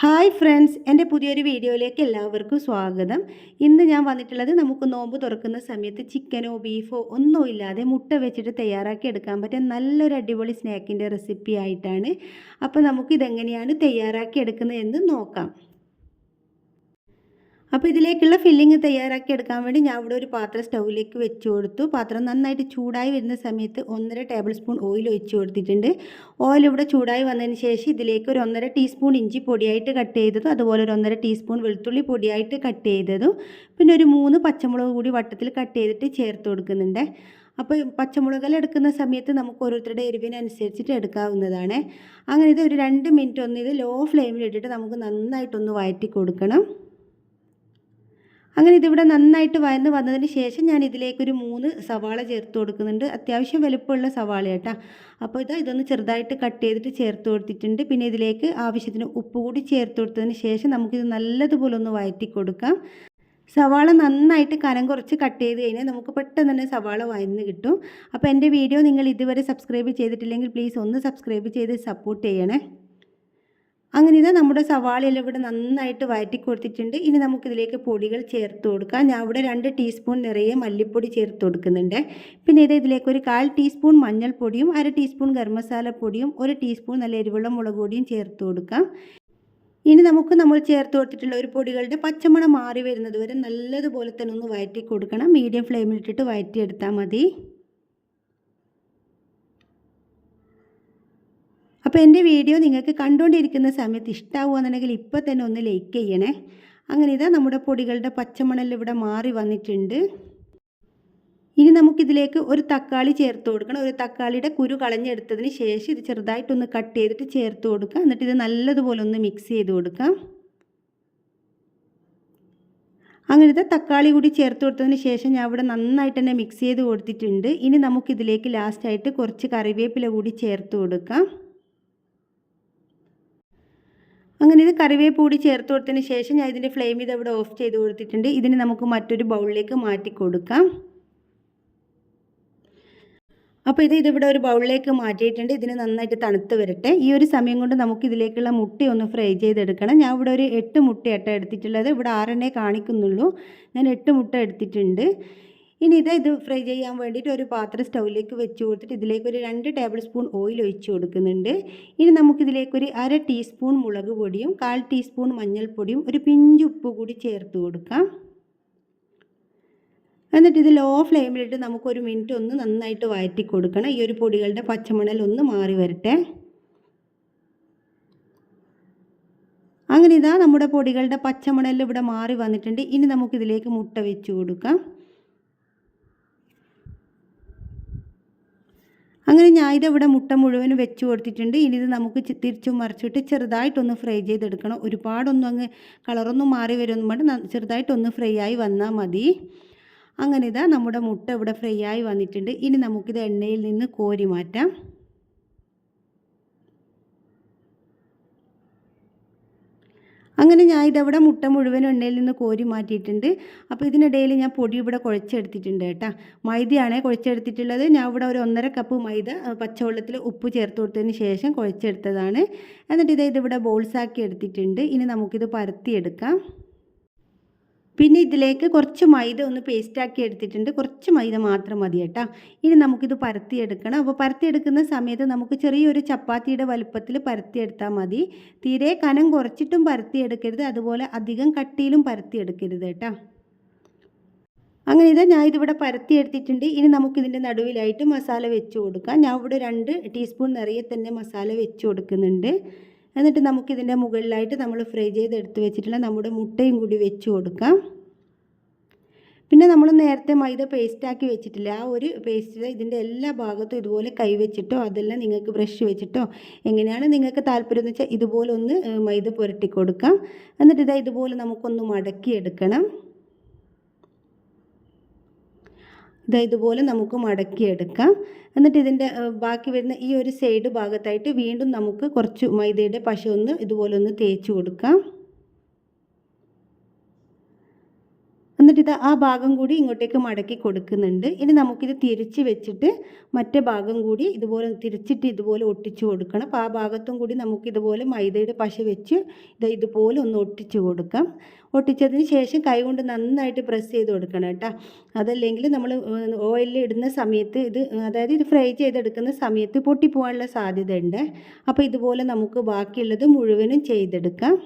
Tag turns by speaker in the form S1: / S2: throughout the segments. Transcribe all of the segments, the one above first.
S1: hi friends എൻ്റെ പുതിയൊരു വീഡിയോയിലേക്ക് എല്ലാവർക്കും സ്വാഗതം ഇന്ന് ഞാൻ വന്നിട്ടുള്ളത് നമുക്ക് നോമ്പ് തുറക്കുന്ന സമയത്ത് ചിക്കനോ ബീഫോ ഒന്നും ഇല്ലാതെ മുട്ട വെച്ചിട്ട് തയ്യാറാക്കി എടുക്കാൻ പറ്റിയ നല്ലൊരു അടിപൊളി സ്നാക്കിൻ്റെ റെസിപ്പി ആയിട്ടാണ് അപ്പോൾ നമുക്ക് ഇതെങ്ങനെയാണ് തയ്യാറാക്കി എടുക്കുന്നതെന്ന് നോക്കാം അപ്പോൾ ഇതിലേക്കുള്ള ഫില്ലിങ് തയ്യാറാക്കി എടുക്കാൻ വേണ്ടി ഞാൻ ഇവിടെ ഒരു പാത്രം സ്റ്റൗവിലേക്ക് വെച്ച് കൊടുത്തു പാത്രം നന്നായിട്ട് ചൂടായി വരുന്ന സമയത്ത് ഒന്നര ടേബിൾ സ്പൂൺ ഓയിൽ ഒഴിച്ച് കൊടുത്തിട്ടുണ്ട് ഓയിൽ ഇവിടെ ചൂടായി വന്നതിന് ശേഷം ഇതിലേക്ക് ഒരു ഒന്നര ടീസ്പൂൺ ഇഞ്ചി പൊടിയായിട്ട് കട്ട് ചെയ്തതും അതുപോലെ ഒരു ഒന്നര ടീസ്പൂൺ വെളുത്തുള്ളി പൊടിയായിട്ട് കട്ട് ചെയ്തതും പിന്നെ ഒരു മൂന്ന് പച്ചമുളക് കൂടി വട്ടത്തിൽ കട്ട് ചെയ്തിട്ട് ചേർത്ത് കൊടുക്കുന്നുണ്ട് അപ്പോൾ പച്ചമുളകൽ എടുക്കുന്ന സമയത്ത് നമുക്ക് ഓരോരുത്തരുടെ എരിവിനനുസരിച്ചിട്ട് എടുക്കാവുന്നതാണ് അങ്ങനെ ഇത് ഒരു രണ്ട് മിനിറ്റ് ഒന്ന് ഇത് ലോ ഫ്ലെയിമിൽ ഇട്ടിട്ട് നമുക്ക് നന്നായിട്ടൊന്ന് വഴറ്റി കൊടുക്കണം അങ്ങനെ ഇതിവിടെ നന്നായിട്ട് വയന്ന് വന്നതിന് ശേഷം ഞാൻ ഇതിലേക്കൊരു മൂന്ന് സവാള ചേർത്ത് കൊടുക്കുന്നുണ്ട് അത്യാവശ്യം വലുപ്പമുള്ള സവാള കേട്ടോ അപ്പോൾ ഇതാ ഇതൊന്ന് ചെറുതായിട്ട് കട്ട് ചെയ്തിട്ട് ചേർത്ത് കൊടുത്തിട്ടുണ്ട് പിന്നെ ഇതിലേക്ക് ആവശ്യത്തിന് ഉപ്പ് കൂടി ചേർത്ത് കൊടുത്തതിന് ശേഷം നമുക്കിത് നല്ലതുപോലെ ഒന്ന് വയറ്റി കൊടുക്കാം സവാള നന്നായിട്ട് കനം കുറച്ച് കട്ട് ചെയ്ത് കഴിഞ്ഞാൽ നമുക്ക് പെട്ടെന്ന് തന്നെ സവാള വയന്ന് കിട്ടും അപ്പോൾ എൻ്റെ വീഡിയോ നിങ്ങൾ ഇതുവരെ സബ്സ്ക്രൈബ് ചെയ്തിട്ടില്ലെങ്കിൽ പ്ലീസ് ഒന്ന് സബ്സ്ക്രൈബ് ചെയ്ത് സപ്പോർട്ട് ചെയ്യണേ അങ്ങനെ ഇത് നമ്മുടെ സവാളയെല്ലാം ഇവിടെ നന്നായിട്ട് വഴറ്റി കൊടുത്തിട്ടുണ്ട് ഇനി നമുക്കിതിലേക്ക് പൊടികൾ ചേർത്ത് കൊടുക്കാം ഞാൻ ഇവിടെ രണ്ട് ടീസ്പൂൺ നിറയെ മല്ലിപ്പൊടി ചേർത്ത് കൊടുക്കുന്നുണ്ട് പിന്നെ ഇത് ഇതിലേക്ക് ഒരു കാൽ ടീസ്പൂൺ മഞ്ഞൾപ്പൊടിയും അര ടീസ്പൂൺ ഗരം പൊടിയും ഒരു ടീസ്പൂൺ നല്ല എരിവുള്ള മുളക് പൊടിയും ചേർത്ത് കൊടുക്കാം ഇനി നമുക്ക് നമ്മൾ ചേർത്ത് കൊടുത്തിട്ടുള്ള ഒരു പൊടികളുടെ പച്ചമണം മാറി വരുന്നത് വരെ നല്ലതുപോലെ തന്നെ ഒന്ന് വഴറ്റി കൊടുക്കണം മീഡിയം ഫ്ലെയിമിലിട്ടിട്ട് വഴറ്റിയെടുത്താൽ മതി അപ്പോൾ എൻ്റെ വീഡിയോ നിങ്ങൾക്ക് കണ്ടുകൊണ്ടിരിക്കുന്ന സമയത്ത് ഇഷ്ടമാവുകയെന്നുണ്ടെങ്കിൽ ഇപ്പോൾ തന്നെ ഒന്ന് ലൈക്ക് ചെയ്യണേ അങ്ങനെ ഇതാ നമ്മുടെ പൊടികളുടെ പച്ചമണൽ ഇവിടെ മാറി വന്നിട്ടുണ്ട് ഇനി നമുക്കിതിലേക്ക് ഒരു തക്കാളി ചേർത്ത് കൊടുക്കണം ഒരു തക്കാളിയുടെ കുരു കളഞ്ഞെടുത്തതിന് ശേഷം ഇത് ചെറുതായിട്ടൊന്ന് കട്ട് ചെയ്തിട്ട് ചേർത്ത് കൊടുക്കുക എന്നിട്ട് ഇത് നല്ലതുപോലെ ഒന്ന് മിക്സ് ചെയ്ത് കൊടുക്കാം അങ്ങനത്തെ തക്കാളി കൂടി ചേർത്ത് കൊടുത്തതിന് ശേഷം ഞാൻ ഇവിടെ നന്നായിട്ട് തന്നെ മിക്സ് ചെയ്ത് കൊടുത്തിട്ടുണ്ട് ഇനി നമുക്കിതിലേക്ക് ലാസ്റ്റായിട്ട് കുറച്ച് കറിവേപ്പില കൂടി ചേർത്ത് കൊടുക്കാം അങ്ങനെ ഇത് കറിവേപ്പൂടി ചേർത്ത് കൊടുത്തതിന് ശേഷം ഞാൻ ഇതിൻ്റെ ഫ്ലെയിം ഇത് അവിടെ ഓഫ് ചെയ്ത് കൊടുത്തിട്ടുണ്ട് ഇതിന് നമുക്ക് മറ്റൊരു ബൗളിലേക്ക് മാറ്റി കൊടുക്കാം അപ്പോൾ ഇത് ഇതിവിടെ ഒരു ബൗളിലേക്ക് മാറ്റിയിട്ടുണ്ട് ഇതിന് നന്നായിട്ട് തണുത്ത് വരട്ടെ ഈ ഒരു സമയം കൊണ്ട് നമുക്ക് ഇതിലേക്കുള്ള മുട്ടി ഒന്ന് ഫ്രൈ ചെയ്തെടുക്കണം ഞാൻ ഇവിടെ ഒരു എട്ട് മുട്ടയാട്ട എടുത്തിട്ടുള്ളത് ഇവിടെ ആറെണ്ണേ കാണിക്കുന്നുള്ളൂ ഞാൻ എട്ട് മുട്ട എടുത്തിട്ടുണ്ട് ഇനി ഇത് ഇത് ഫ്രൈ ചെയ്യാൻ വേണ്ടിയിട്ട് ഒരു പാത്രം സ്റ്റൗവിലേക്ക് വെച്ച് കൊടുത്തിട്ട് ഇതിലേക്ക് ഒരു രണ്ട് ടേബിൾ സ്പൂൺ ഓയിൽ ഒഴിച്ച് കൊടുക്കുന്നുണ്ട് ഇനി നമുക്കിതിലേക്കൊരു അര ടീസ്പൂൺ മുളക് പൊടിയും കാൽ ടീസ്പൂൺ മഞ്ഞൾപ്പൊടിയും ഒരു പിഞ്ച് ഉപ്പ് കൂടി ചേർത്ത് കൊടുക്കാം എന്നിട്ട് ഇത് ലോ ഫ്ലെയിമിലിട്ട് നമുക്കൊരു മിനിറ്റ് ഒന്ന് നന്നായിട്ട് വഴറ്റി കൊടുക്കണം ഈ ഒരു പൊടികളുടെ പച്ചമണൽ ഒന്ന് മാറി വരട്ടെ അങ്ങനെ ഇതാ നമ്മുടെ പൊടികളുടെ പച്ചമണൽ ഇവിടെ മാറി വന്നിട്ടുണ്ട് ഇനി നമുക്കിതിലേക്ക് മുട്ട വെച്ച് കൊടുക്കാം അങ്ങനെ ഞാൻ ഇതവിടെ മുട്ട മുഴുവനും വെച്ച് കൊടുത്തിട്ടുണ്ട് ഇനി ഇത് നമുക്ക് തിരിച്ചും മറിച്ചിട്ട് ചെറുതായിട്ടൊന്ന് ഫ്രൈ ചെയ്തെടുക്കണം ഒരുപാടൊന്നും അങ്ങ് കളറൊന്നും മാറി വരുമെന്നും പറഞ്ഞ് ചെറുതായിട്ടൊന്ന് ഫ്രൈ ആയി വന്നാൽ മതി അങ്ങനെ ഇതാ നമ്മുടെ മുട്ട ഇവിടെ ഫ്രൈ ആയി വന്നിട്ടുണ്ട് ഇനി നമുക്കിത് എണ്ണയിൽ നിന്ന് കോരി മാറ്റാം അങ്ങനെ ഞാൻ ഇതവിടെ മുട്ട മുഴുവൻ എണ്ണയിൽ നിന്ന് കോരി മാറ്റിയിട്ടുണ്ട് അപ്പോൾ ഇതിനിടയിൽ ഞാൻ പൊടി ഇവിടെ കുഴച്ചെടുത്തിട്ടുണ്ട് കേട്ടോ മൈദയാണ് കുഴച്ചെടുത്തിട്ടുള്ളത് ഞാൻ ഇവിടെ ഒരു ഒന്നര കപ്പ് മൈദ പച്ചവെള്ളത്തിൽ ഉപ്പ് ചേർത്ത് കൊടുത്തതിന് ശേഷം കുഴച്ചെടുത്തതാണ് എന്നിട്ട് ഇത് ഇതിവിടെ ബോൾസാക്കി എടുത്തിട്ടുണ്ട് ഇനി നമുക്കിത് പരത്തിയെടുക്കാം പിന്നെ ഇതിലേക്ക് കുറച്ച് മൈദ ഒന്ന് പേസ്റ്റാക്കി എടുത്തിട്ടുണ്ട് കുറച്ച് മൈദ മാത്രം മതി കേട്ടോ ഇനി നമുക്കിത് പരത്തിയെടുക്കണം അപ്പോൾ പരത്തിയെടുക്കുന്ന സമയത്ത് നമുക്ക് ചെറിയൊരു ചപ്പാത്തിയുടെ വലുപ്പത്തിൽ പരത്തിയെടുത്താൽ മതി തീരെ കനം കുറച്ചിട്ടും പരത്തിയെടുക്കരുത് അതുപോലെ അധികം കട്ടിയിലും പരത്തിയെടുക്കരുത് കേട്ടോ അങ്ങനെ ഇതാ ഞാൻ ഇതിവിടെ പരത്തി എടുത്തിട്ടുണ്ട് ഇനി നമുക്കിതിൻ്റെ നടുവിലായിട്ട് മസാല വെച്ച് കൊടുക്കാം ഞാൻ ഇവിടെ രണ്ട് ടീസ്പൂൺ നിറയെ തന്നെ മസാല വെച്ച് കൊടുക്കുന്നുണ്ട് എന്നിട്ട് നമുക്കിതിൻ്റെ മുകളിലായിട്ട് നമ്മൾ ഫ്രൈ എടുത്ത് വെച്ചിട്ടുള്ള നമ്മുടെ മുട്ടയും കൂടി വെച്ച് കൊടുക്കാം പിന്നെ നമ്മൾ നേരത്തെ മൈദ പേസ്റ്റാക്കി വെച്ചിട്ടില്ല ആ ഒരു പേസ്റ്റ് ഇതിൻ്റെ എല്ലാ ഭാഗത്തും ഇതുപോലെ കൈ വെച്ചിട്ടോ അതെല്ലാം നിങ്ങൾക്ക് ബ്രഷ് വെച്ചിട്ടോ എങ്ങനെയാണ് നിങ്ങൾക്ക് താല്പര്യം എന്ന് വെച്ചാൽ ഇതുപോലെ ഒന്ന് മൈദ പുരട്ടി കൊടുക്കാം എന്നിട്ട് ഇതാ ഇതുപോലെ നമുക്കൊന്ന് മടക്കി എടുക്കണം ഇതാ ഇതുപോലെ നമുക്ക് മടക്കിയെടുക്കാം എന്നിട്ട് ഇതിൻ്റെ ബാക്കി വരുന്ന ഈ ഒരു സൈഡ് ഭാഗത്തായിട്ട് വീണ്ടും നമുക്ക് കുറച്ച് മൈദയുടെ പശ ഒന്ന് ഇതുപോലെ ഒന്ന് തേച്ച് കൊടുക്കാം എന്നിട്ട് ഇത് ആ ഭാഗം കൂടി ഇങ്ങോട്ടേക്ക് മടക്കി കൊടുക്കുന്നുണ്ട് ഇനി നമുക്കിത് തിരിച്ച് വെച്ചിട്ട് മറ്റേ ഭാഗം കൂടി ഇതുപോലെ തിരിച്ചിട്ട് ഇതുപോലെ ഒട്ടിച്ചു കൊടുക്കണം അപ്പോൾ ആ ഭാഗത്തും കൂടി നമുക്കിതുപോലെ മൈദയുടെ പശ വെച്ച് ഇത് ഇതുപോലെ ഒന്ന് ഒട്ടിച്ചു കൊടുക്കാം ഒട്ടിച്ചതിന് ശേഷം കൈ കൊണ്ട് നന്നായിട്ട് പ്രസ് ചെയ്ത് കൊടുക്കണം കേട്ടോ അതല്ലെങ്കിൽ നമ്മൾ ഓയിലിൽ ഇടുന്ന സമയത്ത് ഇത് അതായത് ഇത് ഫ്രൈ ചെയ്തെടുക്കുന്ന സമയത്ത് പൊട്ടിപ്പോകാനുള്ള സാധ്യതയുണ്ട് അപ്പോൾ ഇതുപോലെ നമുക്ക് ബാക്കിയുള്ളത് മുഴുവനും ചെയ്തെടുക്കാം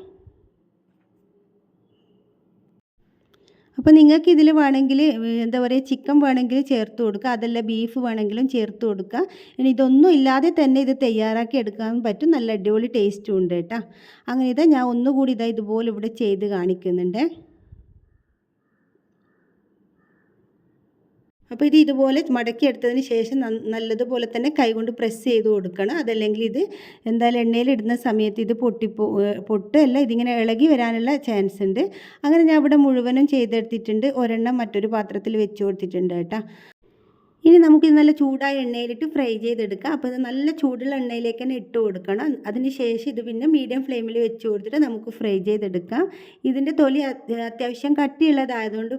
S1: അപ്പോൾ നിങ്ങൾക്ക് ഇതിൽ വേണമെങ്കിൽ എന്താ പറയുക ചിക്കൻ വേണമെങ്കിൽ ചേർത്ത് കൊടുക്കുക അതല്ല ബീഫ് വേണമെങ്കിലും ചേർത്ത് കൊടുക്കുക ഇനി ഇതൊന്നും ഇല്ലാതെ തന്നെ ഇത് തയ്യാറാക്കി എടുക്കാൻ പറ്റും നല്ല അടിപൊളി ടേസ്റ്റും ഉണ്ട് കേട്ടോ അങ്ങനെ ഇതാ ഞാൻ ഒന്നുകൂടി ഇതാ ഇതുപോലെ ഇവിടെ ചെയ്ത് കാണിക്കുന്നുണ്ട് അപ്പോൾ ഇത് ഇതുപോലെ മടക്കി എടുത്തതിന് ശേഷം നല്ലതുപോലെ തന്നെ കൈകൊണ്ട് പ്രസ് ചെയ്ത് കൊടുക്കണം അതല്ലെങ്കിൽ ഇത് എന്തായാലും എണ്ണയിലിടുന്ന സമയത്ത് ഇത് പൊട്ടിപ്പോ പൊട്ടല്ല ഇതിങ്ങനെ ഇളകി വരാനുള്ള ചാൻസ് ഉണ്ട് അങ്ങനെ ഞാൻ ഇവിടെ മുഴുവനും ചെയ്തെടുത്തിട്ടുണ്ട് ഒരെണ്ണം മറ്റൊരു പാത്രത്തിൽ വെച്ച് കൊടുത്തിട്ടുണ്ട് കേട്ടോ ഇനി ഇത് നല്ല ചൂടായ എണ്ണയിലിട്ട് ഫ്രൈ ചെയ്തെടുക്കാം അപ്പോൾ ഇത് നല്ല ചൂടുള്ള എണ്ണയിലേക്ക് തന്നെ ഇട്ട് കൊടുക്കണം അതിന് ശേഷം ഇത് പിന്നെ മീഡിയം ഫ്ലെയിമിൽ വെച്ച് കൊടുത്തിട്ട് നമുക്ക് ഫ്രൈ ചെയ്തെടുക്കാം ഇതിൻ്റെ തൊലി അത്യാവശ്യം കട്ടിയുള്ളതായതുകൊണ്ട്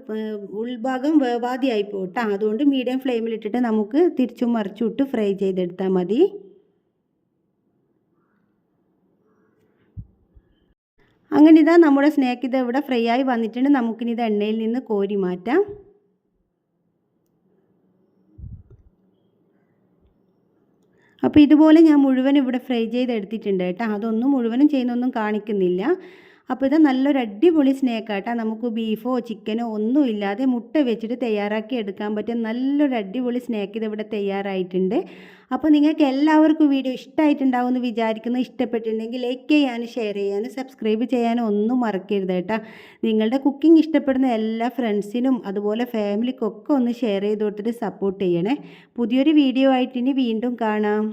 S1: ഉൾഭാഗം വേവാതിയായി പോട്ടാ അതുകൊണ്ട് മീഡിയം ഫ്ലെയിമിലിട്ടിട്ട് നമുക്ക് തിരിച്ചും മറിച്ചും ഫ്രൈ ചെയ്തെടുത്താൽ മതി അങ്ങനെ ഇതാ നമ്മുടെ സ്നാക്ക് ഇത് ഇവിടെ ഫ്രൈ ആയി വന്നിട്ടുണ്ട് നമുക്കിനി ഇത് എണ്ണയിൽ നിന്ന് കോരി മാറ്റാം അപ്പോൾ ഇതുപോലെ ഞാൻ മുഴുവൻ ഇവിടെ ഫ്രൈ ചെയ്തെടുത്തിട്ടുണ്ട് കേട്ടോ അതൊന്നും മുഴുവനും ചെയ്യുന്നൊന്നും കാണിക്കുന്നില്ല അപ്പോൾ ഇത് നല്ലൊരു അടിപൊളി സ്നാക്കാട്ടോ നമുക്ക് ബീഫോ ചിക്കനോ ഒന്നും ഇല്ലാതെ മുട്ട വെച്ചിട്ട് തയ്യാറാക്കി എടുക്കാൻ പറ്റിയ നല്ലൊരു അടിപൊളി സ്നാക്ക് ഇവിടെ തയ്യാറായിട്ടുണ്ട് അപ്പോൾ നിങ്ങൾക്ക് എല്ലാവർക്കും വീഡിയോ ഇഷ്ടമായിട്ടുണ്ടാവും എന്ന് വിചാരിക്കുന്നു ഇഷ്ടപ്പെട്ടിട്ടുണ്ടെങ്കിൽ ലൈക്ക് ചെയ്യാനും ഷെയർ ചെയ്യാനും സബ്സ്ക്രൈബ് ചെയ്യാനും ഒന്നും മറക്കരുത് കേട്ടോ നിങ്ങളുടെ കുക്കിംഗ് ഇഷ്ടപ്പെടുന്ന എല്ലാ ഫ്രണ്ട്സിനും അതുപോലെ ഫാമിലിക്കൊക്കെ ഒന്ന് ഷെയർ ചെയ്ത് കൊടുത്തിട്ട് സപ്പോർട്ട് ചെയ്യണേ പുതിയൊരു വീഡിയോ ആയിട്ട് ഇനി വീണ്ടും കാണാം